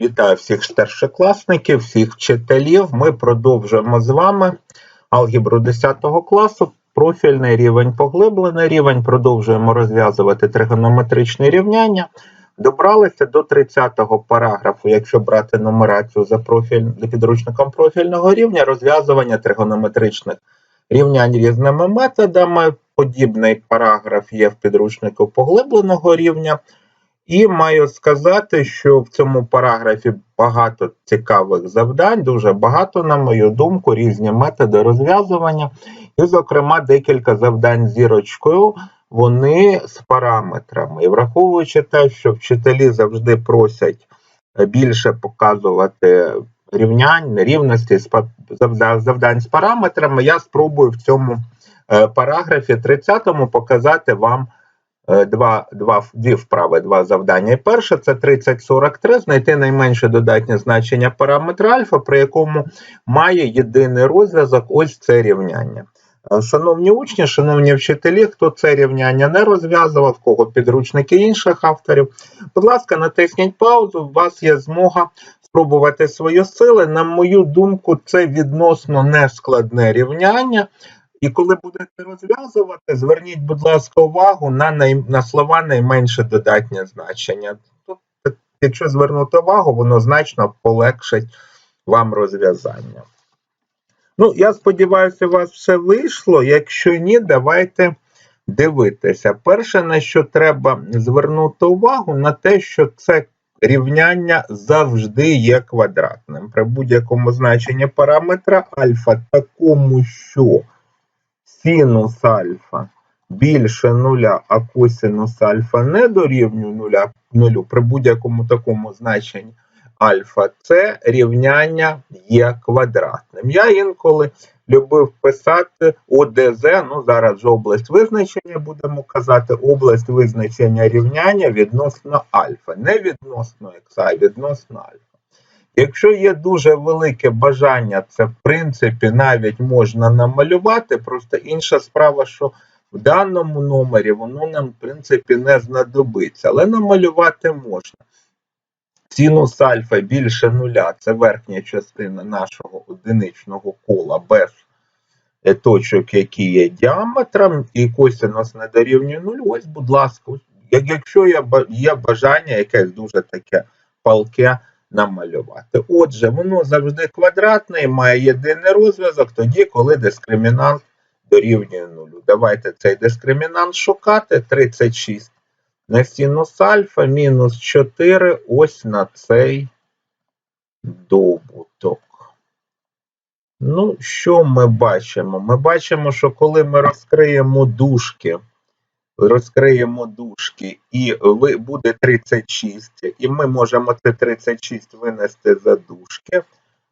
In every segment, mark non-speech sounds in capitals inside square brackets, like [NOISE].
Вітаю всіх старшокласників, всіх вчителів. Ми продовжуємо з вами алгебру 10 класу, профільний рівень, поглиблений рівень. Продовжуємо розв'язувати тригонометричні рівняння. Добралися до 30-го параграфу, якщо брати нумерацію за профіль за підручником профільного рівня, розв'язування тригонометричних рівнянь різними методами. Подібний параграф є в підручнику поглибленого рівня. І маю сказати, що в цьому параграфі багато цікавих завдань, дуже багато, на мою думку, різні методи розв'язування. І, зокрема, декілька завдань зірочкою, вони з параметрами. І враховуючи те, що вчителі завжди просять більше показувати рівнянь, нерівності, завдань з параметрами, я спробую в цьому е, параграфі 30 показати вам е, два, два, дві вправи, два завдання. І перше це 3043, знайти найменше додатнє значення параметра альфа, при якому має єдиний розв'язок, ось це рівняння. Е, Шановні учні, шановні вчителі, хто це рівняння не розв'язував, кого підручники інших авторів, будь ласка, натисніть паузу, у вас є змога спробувати свої сили. На мою думку, це відносно нескладне рівняння. І коли будете розв'язувати, зверніть, будь ласка, увагу на, най... на слова найменше додатнє значення. Тут, якщо звернути увагу, воно значно полегшить вам розв'язання. Ну, я сподіваюся, у вас все вийшло. Якщо ні, давайте дивитися. Перше, на що треба звернути увагу, на те, що це рівняння завжди є квадратним. При будь-якому значенні параметра альфа такому, що синус альфа більше нуля, а косинус альфа не дорівнює нуля, нулю при будь-якому такому значенні альфа, це рівняння є квадратним. Я інколи любив писати ОДЗ, ну зараз же область визначення будемо казати, область визначення рівняння відносно альфа, не відносно х, а відносно альфа. Якщо є дуже велике бажання, це в принципі навіть можна намалювати, просто інша справа, що в даному номері воно нам, в принципі, не знадобиться, але намалювати можна. Синус альфа більше нуля це верхня частина нашого одиничного кола без точок, які є діаметром, і косинус не дорівнює нулю. Ось, будь ласка, якщо є бажання якесь дуже таке палке намалювати. Отже, воно завжди квадратне і має єдиний розв'язок тоді, коли дискримінант дорівнює нулю. Давайте цей дискримінант шукати. 36 на синус альфа мінус 4 ось на цей добуток. Ну, що ми бачимо? Ми бачимо, що коли ми розкриємо дужки, розкриємо дужки, і буде 36, і ми можемо це 36 винести за дужки.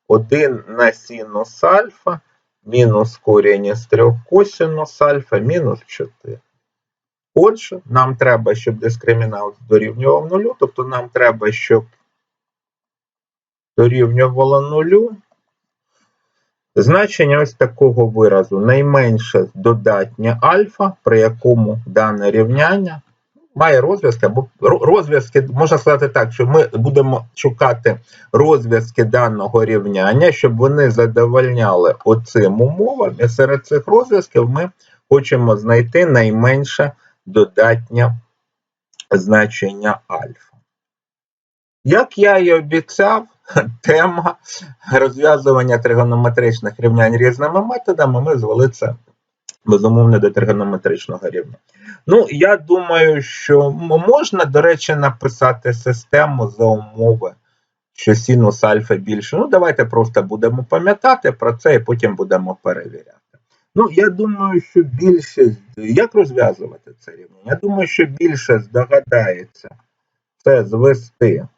1 на синус альфа мінус корінь із 3 косинус альфа мінус 4. Отже, нам треба, щоб дискримінант дорівнював нулю, тобто нам треба, щоб дорівнювало нулю. Значення ось такого виразу найменше додатнє альфа, при якому дане рівняння має розв'язки, або розв'язки, можна сказати так, що ми будемо шукати розв'язки даного рівняння, щоб вони задовольняли оцим умовам, і серед цих розв'язків ми хочемо знайти найменше додатнє значення альфа. Як я і обіцяв, [LAUGHS] тема розв'язування тригонометричних рівнянь різними методами ми звели це безумовно до тригонометричного рівня. Ну, я думаю, що можна, до речі, написати систему за умови, що синус альфа більше. Ну, давайте просто будемо пам'ятати про це і потім будемо перевіряти. Ну, я думаю, що більшість. Як розв'язувати це рівняння? Я думаю, що більше здогадається це звести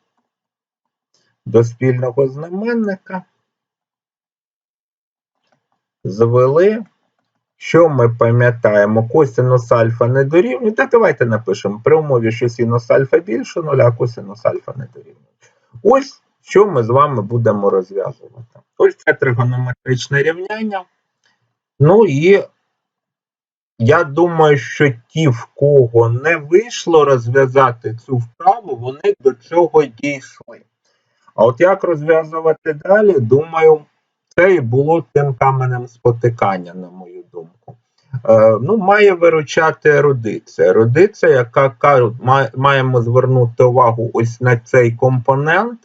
до спільного знаменника. Звели. Що ми пам'ятаємо? Косинус альфа не дорівнює. Та давайте напишемо при умові, що синус альфа більше нуля, а косинус альфа не дорівнює. Ось що ми з вами будемо розв'язувати. Ось це тригонометричне рівняння. Ну і я думаю, що ті, в кого не вийшло розв'язати цю вправу, вони до цього дійшли. А от як розв'язувати далі, думаю, це і було тим каменем спотикання, на мою думку. Е, ну, має виручати ерудиція. Ерудиція, яка кажуть, маємо звернути увагу ось на цей компонент,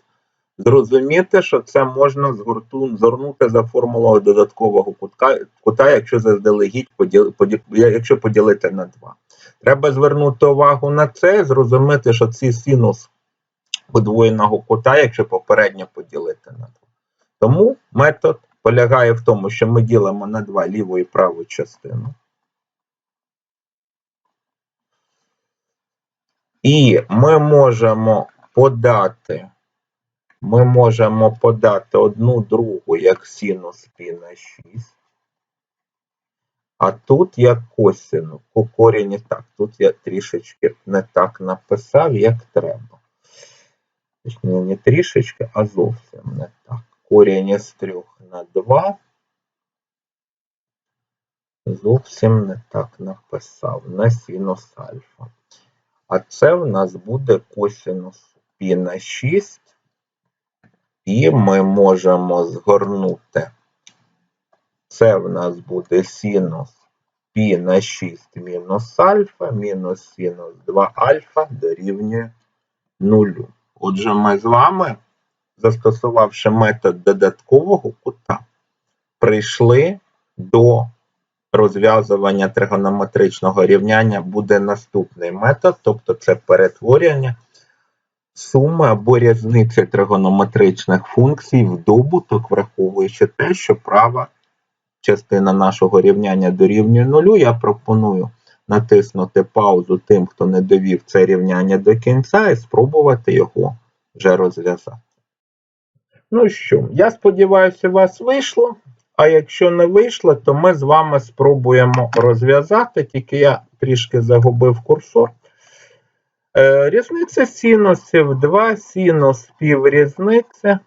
зрозуміти, що це можна згорту- згорнути за формулою додаткового кутка, кута, якщо заздалегідь поділ, поділ, якщо поділити на 2. Треба звернути увагу на це, зрозуміти, що це синус подвоєного кута, якщо попередньо поділити на 2. Тому метод полягає в тому, що ми ділимо на 2 ліву і праву частину. І ми можемо подати, ми можемо подати одну другу як синус пі на 6. А тут як косину, по корені так. Тут я трішечки не так написав, як треба. Точніше, не трішечки, а зовсім не так. Корінь із 3 на 2. Зовсім не так написав. На синус альфа. А це в нас буде косинус пі на 6. І ми можемо згорнути. Це в нас буде синус пі на 6 мінус альфа, мінус синус 2 альфа дорівнює 0. Отже, ми з вами, застосувавши метод додаткового кута, прийшли до розв'язування тригонометричного рівняння. Буде наступний метод, тобто це перетворення суми або різниці тригонометричних функцій в добуток, враховуючи те, що права частина нашого рівняння дорівнює нулю, я пропоную натиснути паузу тим, хто не довів це рівняння до кінця, і спробувати його вже розв'язати. Ну що, я сподіваюся, у вас вийшло. А якщо не вийшло, то ми з вами спробуємо розв'язати, тільки я трішки загубив курсор. Е, різниця синусів 2 синус піврізниці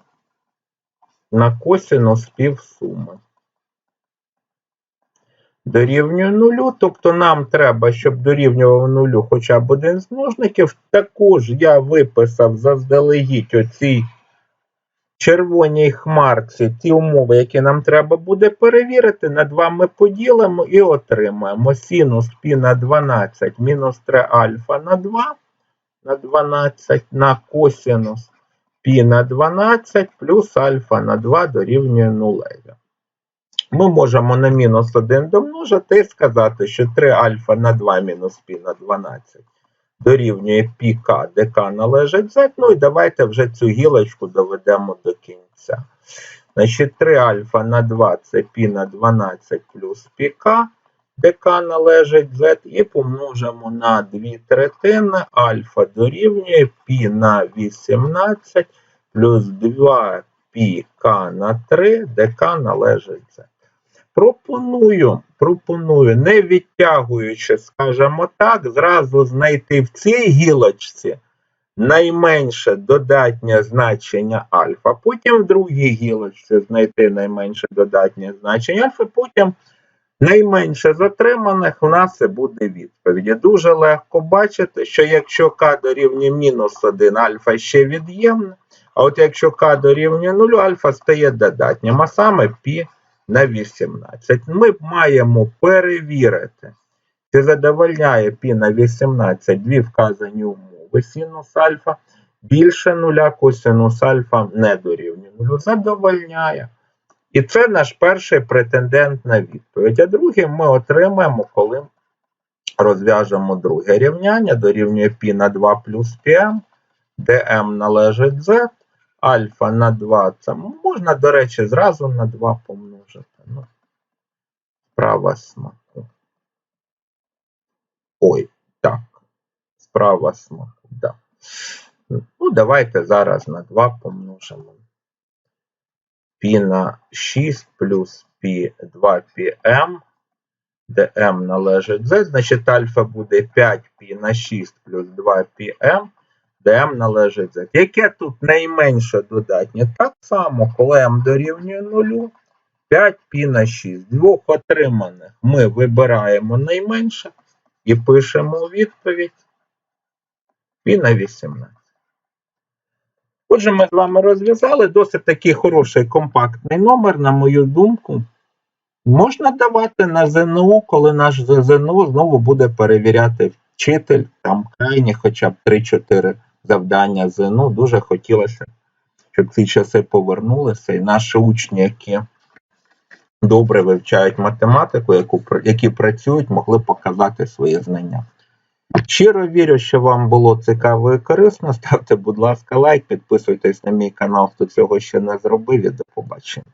на косинус півсуми. Дорівнює нулю, тобто нам треба, щоб дорівнював нулю хоча б один з множників. Також я виписав заздалегідь оцій червоній хмарці ті умови, які нам треба буде перевірити. На 2 ми поділимо і отримаємо синус π на 12 мінус 3 альфа на 2 на 12 на косинус π на 12 плюс альфа на 2 дорівнює нулеві. Ми можемо на мінус 1 домножити і сказати, що 3 альфа на 2 мінус пі на 12 дорівнює піка, ДК належить Z. Ну і давайте вже цю гілочку доведемо до кінця. Значить, 3 альфа на 2 це пі на 12 плюс піка, ДК належить Z, і помножимо на 2 третини альфа дорівнює пі на 18 плюс 2 пі К на 3, ДК належить Z. Пропоную, пропоную, не відтягуючи, скажімо так, зразу знайти в цій гілочці найменше додатнє значення альфа, потім в другій гілочці знайти найменше додатнє значення альфа, потім найменше затриманих у нас і буде відповідь. Дуже легко бачити, що якщо к дорівнює мінус 1, альфа ще від'ємне, а от якщо к дорівнює 0, альфа стає додатнім, а саме π на 18. Ми маємо перевірити, чи задовольняє π на 18 дві вказані умови синус альфа більше нуля, косинус альфа не дорівнює нулю. Задовольняє. І це наш перший претендент на відповідь. А другий ми отримаємо, коли розв'яжемо друге рівняння, дорівнює π на 2 плюс πm, де m належить z, альфа на 2. Це можна, до речі, зразу на 2 помножити. Ну, Справа смаку. Ой, так. Справа смаку, так. Да. Ну, давайте зараз на 2 помножимо. Пі на 6 плюс пі 2 пм ем, де m належить z, значить альфа буде 5 π на 6 плюс 2 πm де m належить z. Яке тут найменше додатнє? Так само, коли m дорівнює 0, 5 π на 6. Двох отриманих ми вибираємо найменше і пишемо відповідь π на 18. Отже, ми з вами розв'язали досить такий хороший компактний номер, на мою думку. Можна давати на ЗНО, коли наш ЗНО знову буде перевіряти вчитель, там крайні хоча б 3-4 завдання ЗНО. Дуже хотілося, щоб ці часи повернулися, і наші учні, які добре вивчають математику, яку, які працюють, могли показати свої знання. Щиро вірю, що вам було цікаво і корисно. [LAUGHS] Ставте, будь ласка, лайк, підписуйтесь на мій канал, хто цього ще не зробив. І до побачення.